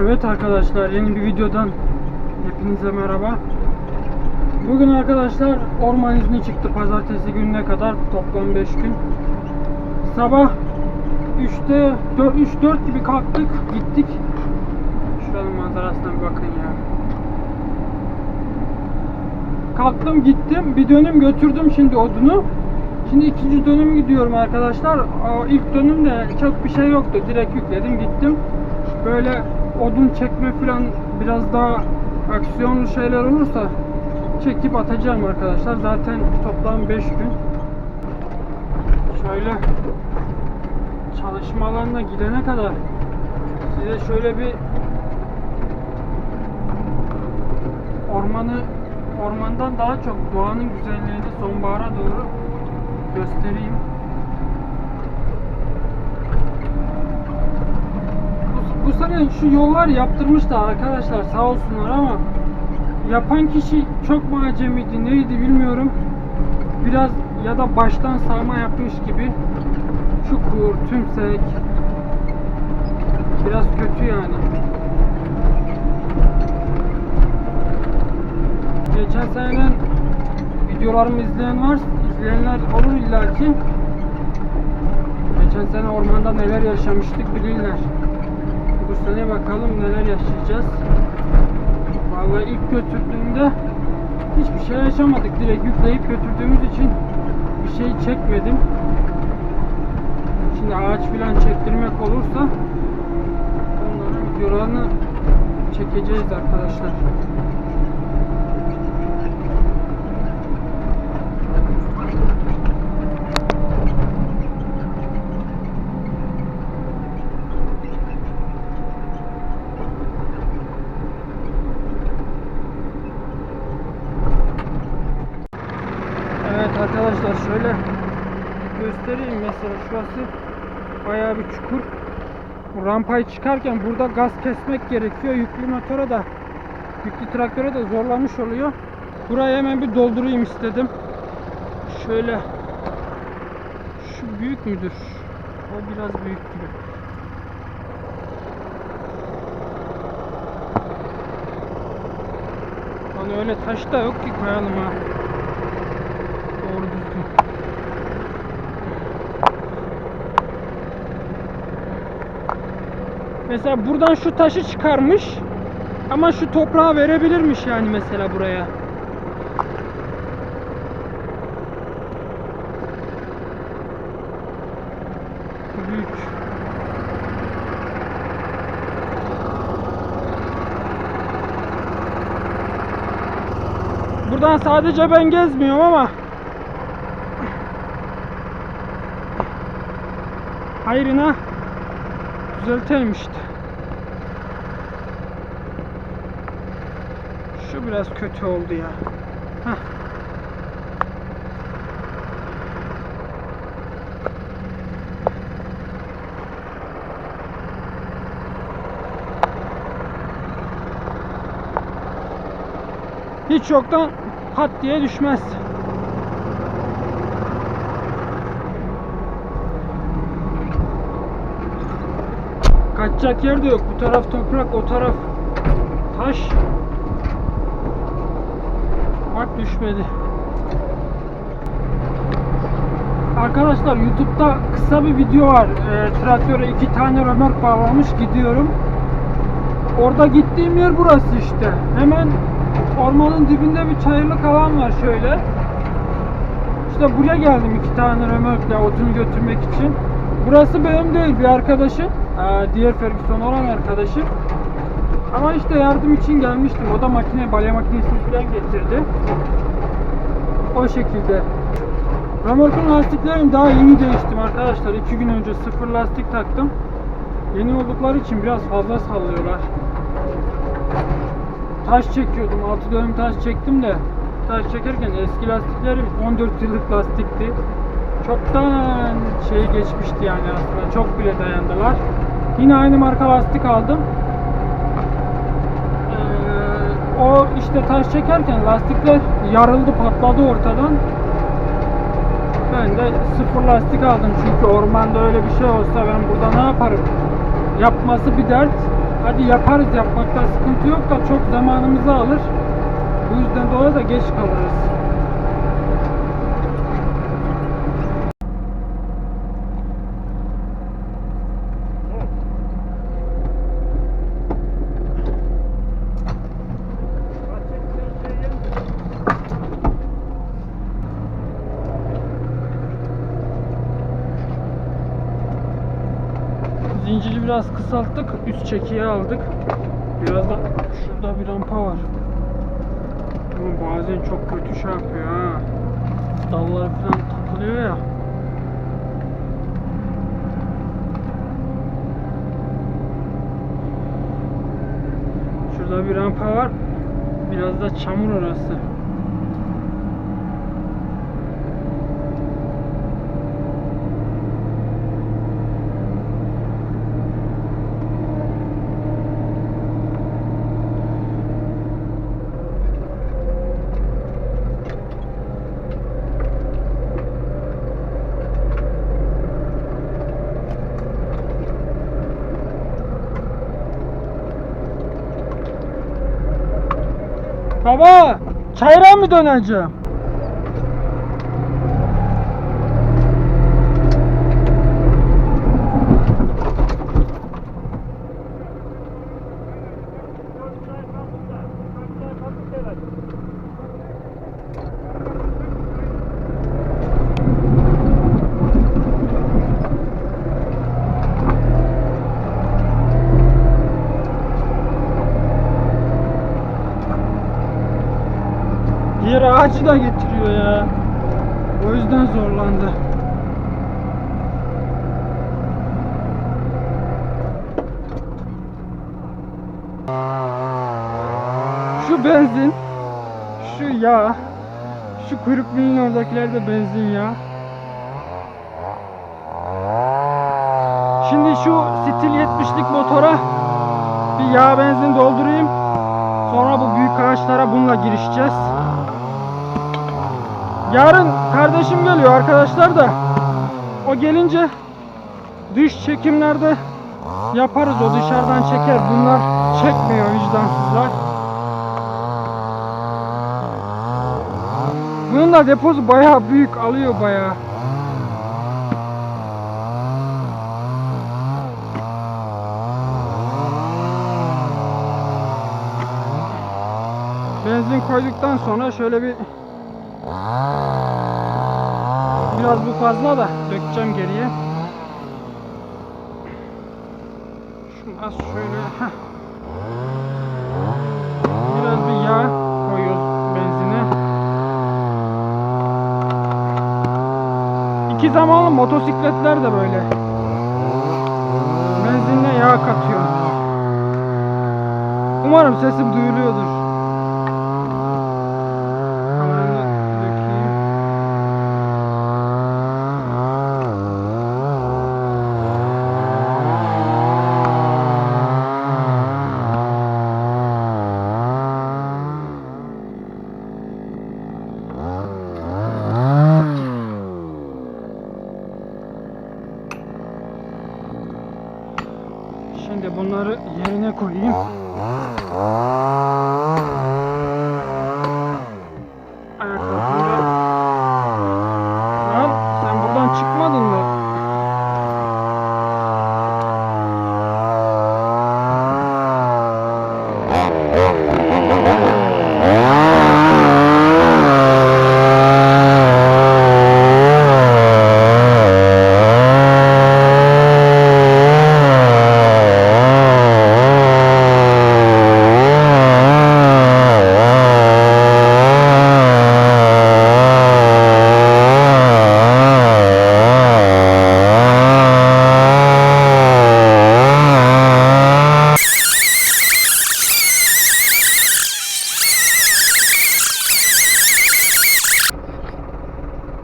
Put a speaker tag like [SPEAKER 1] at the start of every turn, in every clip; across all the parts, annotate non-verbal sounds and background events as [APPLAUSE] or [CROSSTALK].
[SPEAKER 1] Evet arkadaşlar yeni bir videodan hepinize merhaba. Bugün arkadaşlar orman izni çıktı pazartesi gününe kadar toplam 5 gün. Sabah 3'te 3-4 gibi kalktık gittik. Şuranın manzarasına bir bakın ya. Kalktım gittim bir dönüm götürdüm şimdi odunu. Şimdi ikinci dönüm gidiyorum arkadaşlar. O ilk dönümde çok bir şey yoktu. Direkt yükledim gittim. Böyle odun çekme falan biraz daha aksiyonlu şeyler olursa çekip atacağım arkadaşlar. Zaten toplam 5 gün. Şöyle çalışma alanına gidene kadar size şöyle bir ormanı ormandan daha çok doğanın güzelliğini sonbahara doğru göstereyim. Bu, bu sene şu yollar yaptırmışlar arkadaşlar sağ olsunlar ama yapan kişi çok mu acemiydi neydi bilmiyorum. Biraz ya da baştan sağma yapmış gibi çukur, tümsek biraz kötü yani. Geçen seneden videolarımı izleyen var, izleyenler olur illaki. Geçen sene ormanda neler yaşamıştık bilirler. Bu sene bakalım neler yaşayacağız. Vallahi ilk götürdüğümde hiçbir şey yaşamadık. Direkt yükleyip götürdüğümüz için bir şey çekmedim. Şimdi ağaç filan çektirmek olursa onların videolarını çekeceğiz arkadaşlar. Evet arkadaşlar şöyle mesela şurası bayağı bir çukur. Bu rampayı çıkarken burada gaz kesmek gerekiyor. Yüklü motora da yüklü traktöre de zorlamış oluyor. Burayı hemen bir doldurayım istedim. Şöyle şu büyük müdür? O biraz büyük gibi. Hani öyle taş da yok ki koyalım ha. Doğru düzgün. Mesela buradan şu taşı çıkarmış ama şu toprağı verebilirmiş yani mesela buraya. Büyük. Buradan sadece ben gezmiyorum ama hayrına düzeltelim işte. Şu biraz kötü oldu ya. Heh. Hiç yoktan pat diye düşmez. Kaçacak yer de yok. Bu taraf toprak, o taraf taş. Düşmedi. Arkadaşlar YouTube'da kısa bir video var. E, traktöre iki tane römork bağlamış gidiyorum. Orada gittiğim yer burası işte. Hemen ormanın dibinde bir çayırlık alan var şöyle. İşte buraya geldim iki tane römorkla odunu götürmek için. Burası benim değil bir arkadaşın. Ee, diğer Ferguson olan arkadaşım. Ama işte yardım için gelmiştim. O da makine, balya makinesini falan getirdi. O şekilde. Römorkun lastiklerini daha yeni değiştim arkadaşlar. iki gün önce sıfır lastik taktım. Yeni oldukları için biraz fazla sallıyorlar. Taş çekiyordum. 6 dönüm taş çektim de taş çekerken eski lastiklerim 14 yıllık lastikti. Çoktan şey geçmişti yani aslında. Çok bile dayandılar. Yine aynı marka lastik aldım. O işte taş çekerken lastikler yarıldı, patladı ortadan. Ben de sıfır lastik aldım çünkü ormanda öyle bir şey olsa ben burada ne yaparım? Yapması bir dert. Hadi yaparız yapmakta sıkıntı yok da çok zamanımızı alır. Bu yüzden dolayı da geç kalırız. Biraz kısalttık. Üst çekiye aldık. Biraz da şurada bir rampa var. Ama bazen çok kötü şey yapıyor ha. Dallar falan takılıyor ya. Şurada bir rampa var. Biraz da çamur orası. Baba, çayıra mı döneceğim? Diğer ağacı da getiriyor ya. O yüzden zorlandı. Şu benzin, şu yağ, şu kuyruk milin oradakiler de benzin ya. Şimdi şu stil 70'lik motora bir yağ benzin doldurayım. Sonra bu büyük ağaçlara bununla girişeceğiz. Yarın kardeşim geliyor arkadaşlar da. O gelince dış çekimlerde yaparız o dışarıdan çeker. Bunlar çekmiyor vicdansızlar. Bunun da deposu bayağı büyük alıyor bayağı. Benzin koyduktan sonra şöyle bir Biraz bu fazla da dökeceğim geriye. Şunu az şöyle heh. Biraz bir yağ koyuyoruz benzine. İki zamanlı motosikletler de böyle. Benzinle yağ katıyor. Umarım sesim duyuluyordur.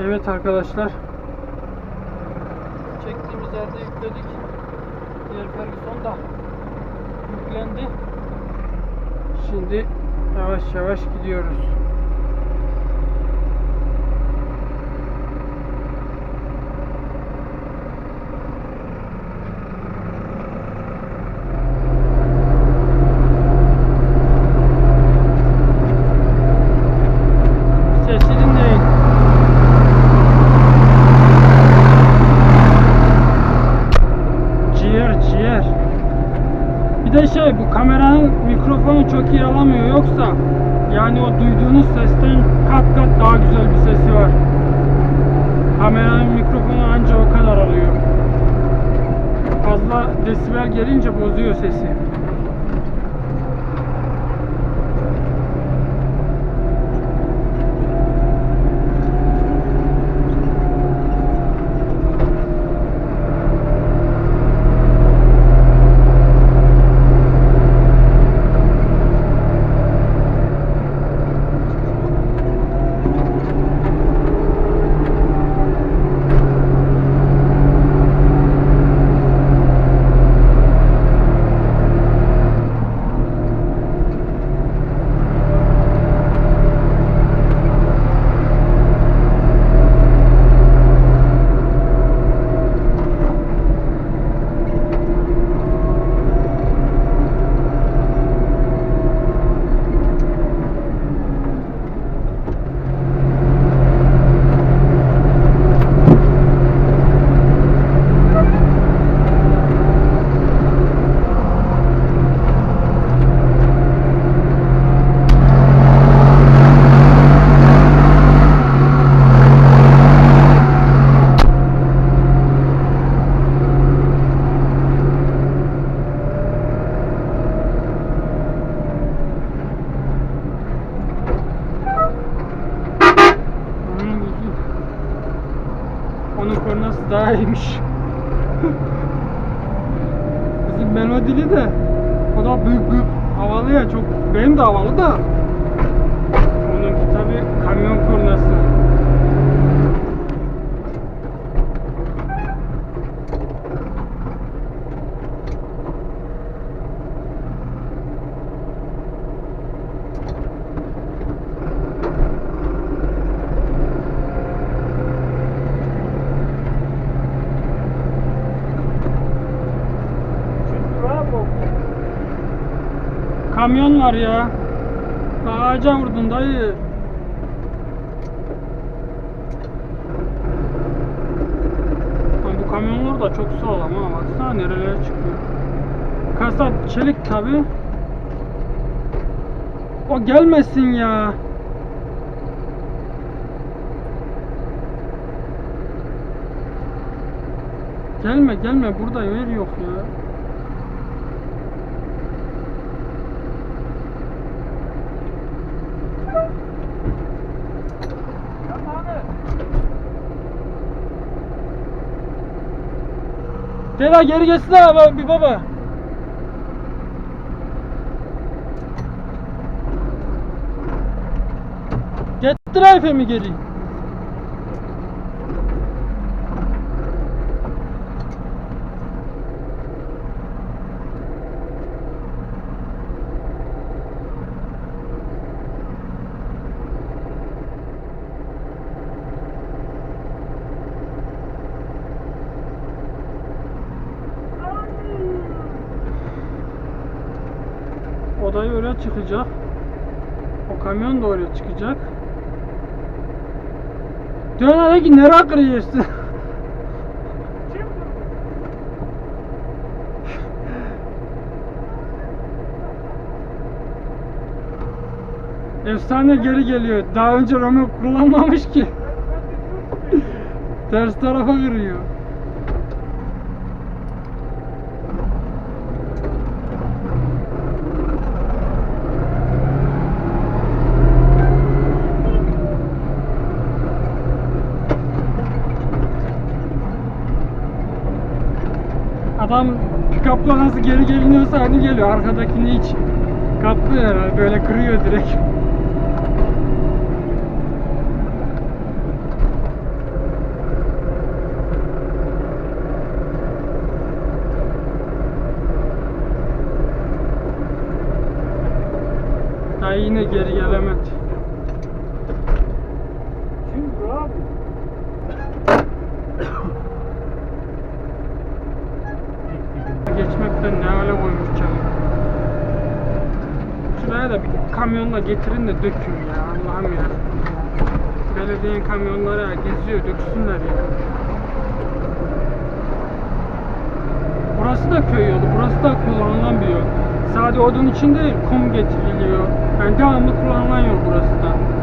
[SPEAKER 1] Evet arkadaşlar. Çektiğimiz yerde yükledik. Diğer Ferguson da yüklendi. Şimdi yavaş yavaş gidiyoruz. Kamyon var ya. Ağaca vurdun dayı. Bu kamyonlar da çok sağlam ha. Baksana nerelere çıkıyor. Kasa çelik tabi. O gelmesin ya. Gelme gelme burada yer yok ya. Ceyda geri geçsene abi bir baba. Getir Ayfem'i geri. Çıkacak. O kamyon da oraya çıkacak. Dön hadi ki nereye kırıyorsun? [LAUGHS] Efsane geri geliyor. Daha önce Romeo kullanmamış ki. [LAUGHS] Ters tarafa kırıyor. Adam pick-up'la nasıl geri geliniyorsa aynı geliyor. Arkadakini hiç kaplıyor herhalde. Böyle kırıyor direkt. Daha yine geri gelemedi. Şimdi abi. Geçmekten ne hale koymuş canım. Şuraya da bir kamyonla getirin de dökün ya Allah'ım ya. Belediyenin kamyonları geziyor döksünler ya. Burası da köy yolu, burası da kullanılan bir yol. Sadece odun için değil, kum getiriliyor. Yani devamlı kullanılan yol burası da.